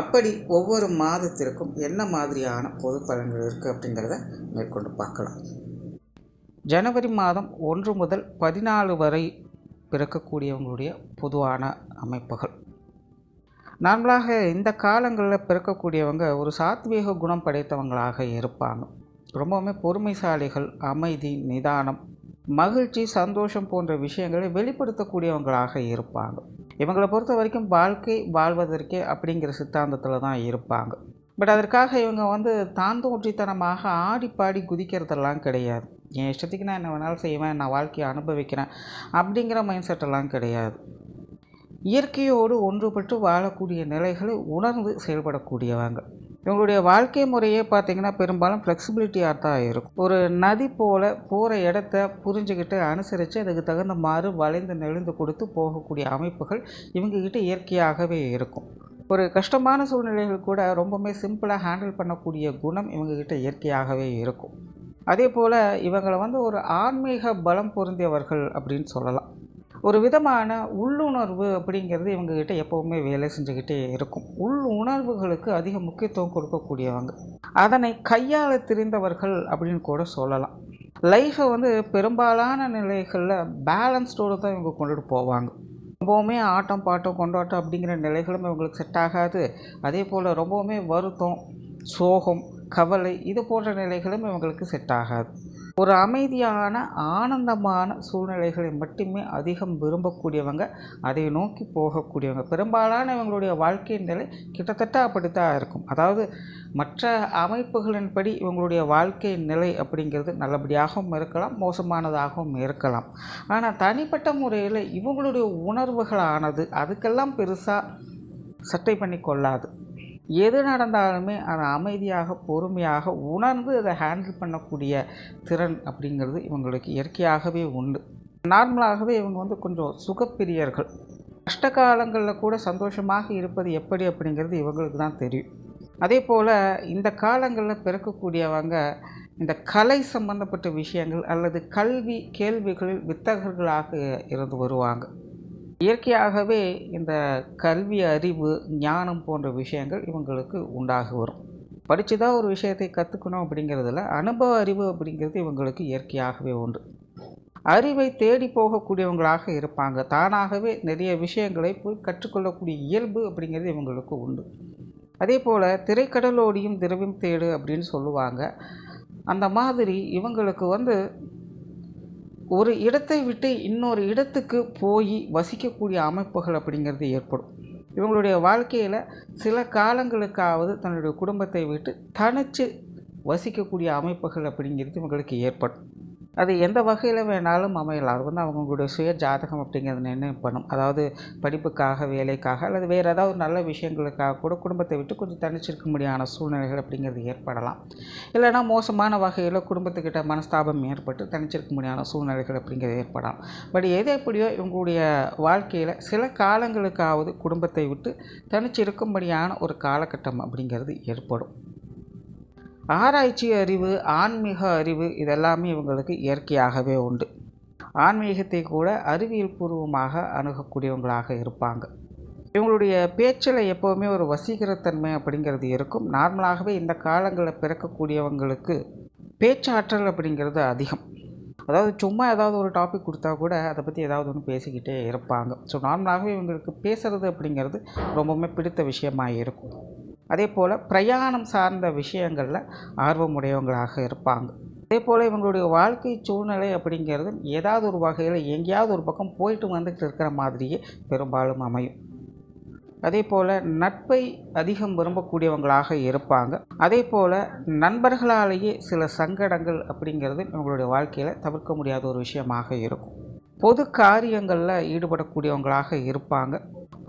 அப்படி ஒவ்வொரு மாதத்திற்கும் என்ன மாதிரியான பொது பலன்கள் இருக்குது அப்படிங்கிறத மேற்கொண்டு பார்க்கலாம். ஜனவரி மாதம் ஒன்று முதல் பதினாலு வரை பிறக்கக்கூடியவங்களுடைய பொதுவான அமைப்புகள். நார்மலாக இந்த காலங்களில் பிறக்கக்கூடியவங்க ஒரு சாத்வீக குணம் படைத்தவங்களாக இருப்பாங்க. ரொம்பவுமே பொறுமைசாலிகள் அமைதி நிதானம் மகிழ்ச்சி சந்தோஷம் போன்ற விஷயங்களை வெளிப்படுத்தக்கூடியவங்களாக இருப்பாங்க. இவங்களை பொறுத்த வரைக்கும் வாழ்க்கை வாழ்வதற்கே அப்படிங்கிற சித்தாந்தத்தில் தான் இருப்பாங்க. பட் அதற்காக இவங்க வந்து தாந்தோன்றித்தனமாக ஆடி பாடி குதிக்கிறதெல்லாம் கிடையாது. என் இஷ்டத்துக்கு நான் என்ன வேணாலும் செய்வேன் நான் வாழ்க்கையை அனுபவிக்கிறேன் அப்படிங்கிற மைண்ட் செட்டெல்லாம் கிடையாது. இயற்கையோடு ஒன்றுபட்டு வாழக்கூடிய நிலைகளை உணர்ந்து செயல்படக்கூடியவங்க. இவங்களுடைய வாழ்க்கை முறையே பார்த்திங்கன்னா பெரும்பாலும் ஃப்ளெக்சிபிலிட்டியாக தான் இருக்கும். ஒரு நதி போல் போகிற இடத்த புரிஞ்சுக்கிட்டு அனுசரித்து அதுக்கு தகுந்த மாறு வளைந்து நெளிந்து கொடுத்து போகக்கூடிய அமைப்புகள் இவங்கக்கிட்ட இயற்கையாகவே இருக்கும். ஒரு கஷ்டமான சூழ்நிலைகள் கூட ரொம்பவுமே சிம்பிளாக ஹேண்டில் பண்ணக்கூடிய குணம் இவங்கக்கிட்ட இயற்கையாகவே இருக்கும். அதே போல் இவங்களை வந்து ஒரு ஆன்மீக பலம் பொருந்தியவர்கள் அப்படின்னு சொல்லலாம். ஒரு விதமான உள்ளுணர்வு அப்படிங்கிறது இவங்ககிட்ட எப்போவுமே வேலை செஞ்சுக்கிட்டே இருக்கும். உள் உணர்வுகளுக்கு அதிக முக்கியத்துவம் கொடுக்கக்கூடியவங்க. அதனை கையாள தெரிந்தவர்கள் அப்படின்னு கூட சொல்லலாம். லைஃப்பை வந்து பெரும்பாலான நிலைகளில் பேலன்ஸ்டோடு தான் இவங்க கொண்டுட்டு போவாங்க. ரொம்பவுமே ஆட்டம் பாட்டம் கொண்டாட்டம் அப்படிங்கிற நிலைகளும் இவங்களுக்கு செட் ஆகாது. அதே போல் ரொம்பவுமே வருத்தம் சோகம் கவலை இது போன்ற நிலைகளும் இவங்களுக்கு செட் ஆகாது. ஒரு அமைதியான ஆனந்தமான சூழ்நிலைகளை மட்டுமே அதிகம் விரும்பக்கூடியவங்க அதை நோக்கி போகக்கூடியவங்க. பெரும்பாலான இவங்களுடைய வாழ்க்கை நிலை கிட்டத்தட்ட அப்படித்தான் இருக்கும். அதாவது மற்ற அமைப்புகளின்படி இவங்களுடைய வாழ்க்கை நிலை அப்படிங்கிறது நல்லபடியாகவும் இருக்கலாம் மோசமானதாகவும் இருக்கலாம். ஆனால் தனிப்பட்ட முறையில் இவங்களுடைய உணர்வுகளானது அதுக்கெல்லாம் பெருசாக சட்டை பண்ணி கொள்ளாது. எது நடந்தாலுமே அதை அமைதியாக பொறுமையாக உணர்ந்து அதை ஹேண்டில் பண்ணக்கூடிய திறன் அப்படிங்கிறது இவங்களுக்கு இயற்கையாகவே உண்டு. நார்மலாகவே இவங்க வந்து கொஞ்சம் சுகப்பிரியர்கள். கஷ்ட காலங்களில் கூட சந்தோஷமாக இருப்பது எப்படி அப்படிங்கிறது இவங்களுக்கு தான் தெரியும். அதே போல் இந்த காலங்களில் பிறக்கக்கூடியவங்க இந்த கலை சம்பந்தப்பட்ட விஷயங்கள் அல்லது கல்வி கேள்விகளில் வித்தகர்களாக இருந்து வருவாங்க. இயற்கையாகவே இந்த கல்வி அறிவு ஞானம் போன்ற விஷயங்கள் இவங்களுக்கு உண்டாகி வரும். படித்து தான் ஒரு விஷயத்தை கற்றுக்கணும் அப்படிங்கிறதுல அனுபவ அறிவு அப்படிங்கிறது இவங்களுக்கு இயற்கையாகவே உண்டு. அறிவை தேடி போகக்கூடியவங்களாக இருப்பாங்க. தானாகவே நிறைய விஷயங்களை போய் கற்றுக்கொள்ளக்கூடிய இயல்பு அப்படிங்கிறது இவங்களுக்கு உண்டு. அதே போல் திரைக்கடலோடியும் திரவியம் தேடு அப்படின்னு சொல்லுவாங்க. அந்த மாதிரி இவங்களுக்கு வந்து ஒரு இடத்தை விட்டு இன்னொரு இடத்துக்கு போய் வசிக்கக்கூடிய அமைப்புகள் அப்படிங்கிறது ஏற்படும். இவங்களுடைய வாழ்க்கையில் சில காலங்களுக்காவது தன்னுடைய குடும்பத்தை விட்டு தனித்து வசிக்கக்கூடிய அமைப்புகள் அப்படிங்கிறது இவங்களுக்கு ஏற்படும். அது எந்த வகையில் வேணாலும் அமையலாம். அது வந்து அவங்களுடைய சுய ஜாதகம் அப்படிங்கிறது நிர்ணயம் பண்ணும் அதாவது படிப்புக்காக வேலைக்காக அல்லது வேறு ஏதாவது நல்ல விஷயங்களுக்காக கூட குடும்பத்தை விட்டு கொஞ்சம் தனிச்சிருக்க முடியாத சூழ்நிலைகள் அப்படிங்கிறது ஏற்படலாம். இல்லைனா மோசமான வகையில் குடும்பத்துக்கிட்ட மனஸ்தாபம் ஏற்பட்டு தனிச்சிருக்க முடியாத சூழ்நிலைகள் அப்படிங்கிறது ஏற்படலாம். பட் எது எப்படியோ இவங்களுடைய வாழ்க்கையில் சில காலங்களுக்காவது குடும்பத்தை விட்டு தனிச்சிருக்கும்படியான ஒரு காலகட்டம் அப்படிங்கிறது ஏற்படும். ஆராய்ச்சி அறிவு ஆன்மீக அறிவு இதெல்லாமே இவங்களுக்கு இயற்கையாகவே உண்டு. ஆன்மீகத்தை கூட அறிவியல் பூர்வமாக அணுகக்கூடியவங்களாக இருப்பாங்க. இவங்களுடைய பேச்சில் எப்போவுமே ஒரு வசீகரத்தன்மை அப்படிங்கிறது இருக்கும். நார்மலாகவே இந்த காலங்களில் பிறக்கக்கூடியவங்களுக்கு பேச்சாற்றல் அப்படிங்கிறது அதிகம். அதாவது சும்மா ஏதாவது ஒரு டாபிக் கொடுத்தா கூட அதை பற்றி ஏதாவது ஒன்று பேசிக்கிட்டே இருப்பாங்க. ஸோ நார்மலாகவே இவங்களுக்கு பேசுகிறது அப்படிங்கிறது ரொம்பவுமே பிடித்த விஷயமாக இருக்கும். அதே போல் பிரயாணம் சார்ந்த விஷயங்களில் ஆர்வமுடையவங்களாக இருப்பாங்க. அதே போல் இவங்களுடைய வாழ்க்கை சூழ்நிலை அப்படிங்கிறது ஏதாவது ஒரு வகையில் எங்கேயாவது ஒரு பக்கம் போயிட்டு வந்துட்டு இருக்கிற மாதிரியே பெரும்பாலும் அமையும். அதே போல் நட்பை அதிகம் விரும்பக்கூடியவங்களாக இருப்பாங்க. அதே போல் நண்பர்களாலேயே சில சங்கடங்கள் அப்படிங்கிறது இவங்களுடைய வாழ்க்கையில் தவிர்க்க முடியாத ஒரு விஷயமாக இருக்கும். பொது காரியங்களில் ஈடுபடக்கூடியவங்களாக இருப்பாங்க.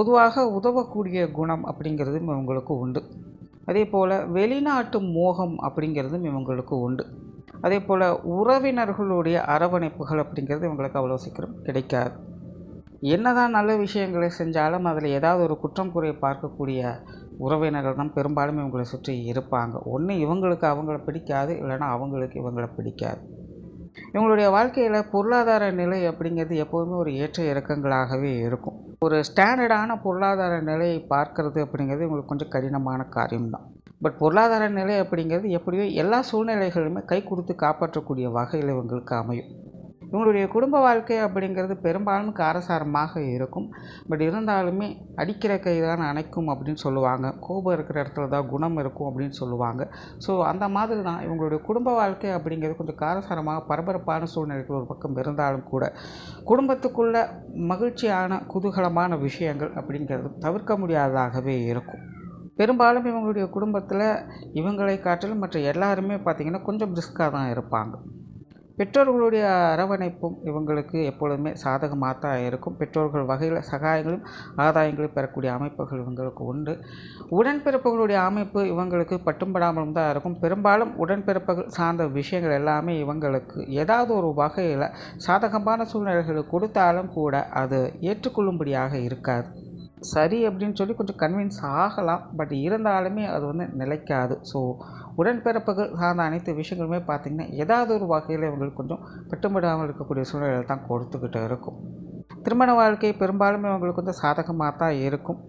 பொதுவாக உதவக்கூடிய குணம் அப்படிங்கிறதும் இவங்களுக்கு உண்டு. அதே போல் வெளிநாட்டு மோகம் அப்படிங்கிறதும் இவங்களுக்கு உண்டு. அதே போல் உறவினர்களுடைய அரவணைப்புகள் அப்படிங்கிறது இவங்களுக்கு அவ்வளோ சீக்கிரம் கிடைக்காது. என்னதான் நல்ல விஷயங்களை செஞ்சாலும் அதில் ஏதாவது ஒரு குற்றம் குறையை பார்க்கக்கூடிய உறவினர்கள் தான் பெரும்பாலும் இவங்களை சுற்றி இருப்பாங்க. ஒன்று இவங்களுக்கு அவங்கள பிடிக்காது இல்லைன்னா அவங்களுக்கு இவங்களை பிடிக்காது. இவங்களுடைய வாழ்க்கையில் பொருளாதார நிலை அப்படிங்கிறது எப்போதுமே ஒரு ஏற்ற இறக்கங்களாகவே இருக்கும். ஒரு ஸ்டாண்டர்டான பொருளாதார நிலையை பார்க்கறது அப்படிங்கிறது இவங்களுக்கு கொஞ்சம் கடினமான காரியம்தான். பட் பொருளாதார நிலை அப்படிங்கிறது எப்படியோ எல்லா சூழ்நிலைகளுமே கை கொடுத்து காப்பாற்றக்கூடிய வகையில் இவங்களுக்கு அமையும். இவங்களுடைய குடும்ப வாழ்க்கை அப்படிங்கிறது பெரும்பாலும் காரசாரமாக இருக்கும். பட் இருந்தாலுமே அடிக்கிற கை தான் அணைக்கும் அப்படின்னு சொல்லுவாங்க. கோபம் இருக்கிற இடத்துல தான் குணம் இருக்கும் அப்படின்னு சொல்லுவாங்க. ஸோ அந்த மாதிரி தான் இவங்களுடைய குடும்ப வாழ்க்கை அப்படிங்கிறது கொஞ்சம் காரசாரமாக பரபரப்பான சூழ்நிலைகள் ஒரு பக்கம் இருந்தாலும் கூட குடும்பத்துக்குள்ள மகிழ்ச்சியான குதூகலமான விஷயங்கள் அப்படிங்கிறது தவிர்க்க முடியாததாகவே இருக்கும். பெரும்பாலும் இவங்களுடைய குடும்பத்தில் இவங்களை காட்டிலும் மற்ற எல்லாருமே பார்த்திங்கன்னா கொஞ்சம் பிரிஸ்காக தான் இருப்பாங்க. பெற்றோர்களுடைய அரவணைப்பும் இவங்களுக்கு எப்பொழுதுமே சாதகமாக தான் இருக்கும். பெற்றோர்கள் வகையில் சகாயங்களும் ஆதாயங்களும் பெறக்கூடிய அமைப்புகள் இவங்களுக்கு உண்டு. உடன்பிறப்புகளுடைய அமைப்பு இவங்களுக்கு பட்டும்படாமலும் தான் இருக்கும். பெரும்பாலும் உடன்பிறப்புகள் சார்ந்த விஷயங்கள் எல்லாமே இவங்களுக்கு ஏதாவது ஒரு வகையில் சாதகமான சூழ்நிலைகளை கொடுத்தாலும் கூட அது ஏற்றுக்கொள்ளும்படியாக இருக்காது. சரி அப்படின்னு சொல்லி கொஞ்சம் கன்வின்ஸ் ஆகலாம். பட் இருந்தாலுமே அது வந்து நிலைக்காது. ஸோ உடன்பிறப்புகள் சார்ந்த அனைத்து விஷயங்களுமே பார்த்திங்கன்னா ஏதாவது ஒரு வகையில் இவங்களுக்கு கொஞ்சம் பட்டுப்படாமல் இருக்கக்கூடிய சூழ்நிலை தான் கொடுத்துக்கிட்டு இருக்கும். திருமண வாழ்க்கை பெரும்பாலும் இவங்களுக்கு வந்து சாதகமாக தான் இருக்கும்.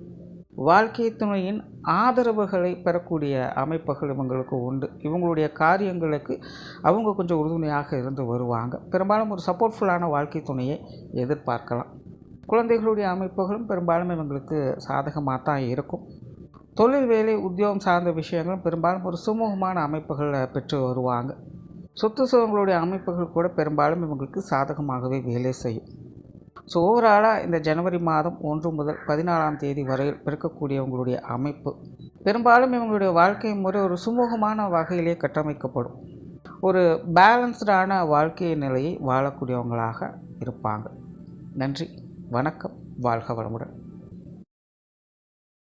வாழ்க்கை துணையின் ஆதரவுகளை பெறக்கூடிய அமைப்புகள் இவங்களுக்கு உண்டு. இவங்களுடைய காரியங்களுக்கு அவங்க கொஞ்சம் உறுதுணையாக இருந்து வருவாங்க. பெரும்பாலும் ஒரு சப்போர்ட்ஃபுல்லான வாழ்க்கை துணையை எதிர்பார்க்கலாம். குழந்தைகளுடைய அமைப்புகளும் பெரும்பாலும் இவங்களுக்கு சாதகமாக தான் இருக்கும். தொழில் வேலை உத்தியோகம் சார்ந்த விஷயங்களும் பெரும்பாலும் ஒரு சுமூகமான அமைப்புகளை பெற்று வருவாங்க. சொத்து சுகங்களுடைய அமைப்புகள் கூட பெரும்பாலும் இவங்களுக்கு சாதகமாகவே வேலை செய்யும். ஸோ ஓவராலாக இந்த ஜனவரி மாதம் ஒன்று முதல் பதினாலாம் தேதி வரையில் பிறக்கக்கூடியவங்களுடைய அமைப்பு. பெரும்பாலும் இவங்களுடைய வாழ்க்கை முறை ஒரு சுமூகமான வகையிலே கட்டமைக்கப்படும். ஒரு பேலன்ஸ்டான வாழ்க்கை நிலையை வாழக்கூடியவங்களாக இருப்பாங்க. நன்றி வணக்கம் வாழ்க வளமுடன்.